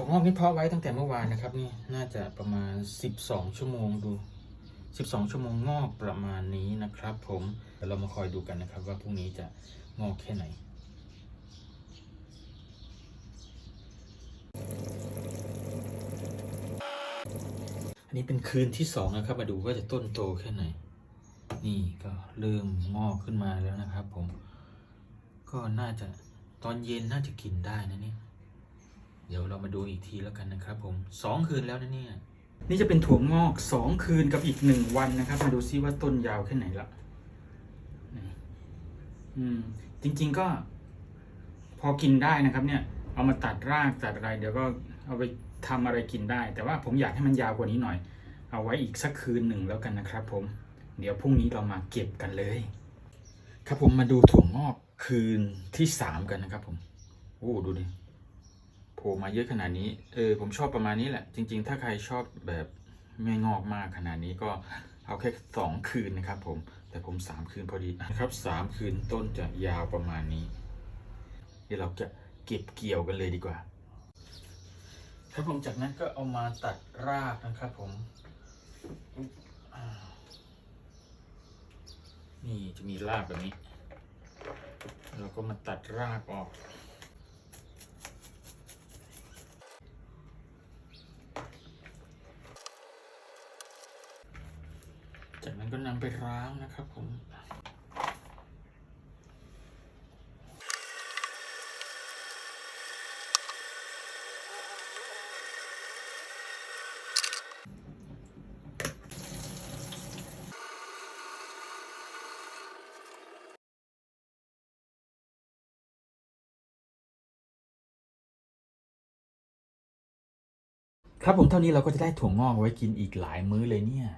ถั่วงอกนี่เพาะไว้ตั้งแต่เมื่อวานนะครับนี่น่าจะประมาณ 12 ชั่วโมงดู 12 ชั่วโมงงอกประมาณนี้นะครับ ผมเดี๋ยวเรามาคอยดูกันนะครับ ว่าพรุ่งนี้จะงอกแค่ไหนอันนี้เป็นคืนที่สองนะครับ มาดูว่าจะต้นโตแค่ไหน นี่ก็เริ่มงอกขึ้นมาแล้วนะครับ ผม ก็น่าจะตอนเย็นน่าจะกินได้นะเนี่ย เดี๋ยวเรามาดูอีกทีแล้วกันนะครับผมสองคืนแล้วนะเนี่ย นี่จะเป็นถั่วงอกสองคืนกับอีกหนึ่งวันนะครับ มาดูซิว่าต้นยาวแค่ไหนละอืม จริง ๆก็ พอกินได้นะครับ เนี่ย เอามาตัดรากตัดอะไร เดี๋ยวก็เอาไปทำอะไรกินได้ แต่ว่าผมอยากให้มันยาวกว่านี้หน่อย เอาไว้อีกสักคืนหนึ่งแล้วกันนะครับ ผม เดี๋ยวพรุ่งนี้เรามาเก็บกันเลย ครับผมมาดูถั่วงอกคืนที่สามกันนะครับ ผมโอ้ดูดิ โผล่มาเยอะขนาดนี้ เออผมชอบประมาณนี้แหละ จริง ๆ ถ้าใครชอบแบบไม่งอกมากขนาดนี้ก็เอาแค่สองคืนนะครับผมแต่ผมสามคืนพอดีนะครับสามคืนต้นจะยาวประมาณนี้ เดี๋ยวเราจะเก็บเกี่ยวกันเลยดีกว่า ครับผมจากนั้นก็เอามาตัดรากนะครับผมนี่จะมีรากแบบนี้ เราก็มาตัดรากออก จากนั้นก็นำไปล้างนะครับผมครับผมเท่านี้เราก็จะได้ถั่วงอกไว้กินอีกหลายมื้อเลยเนี่ย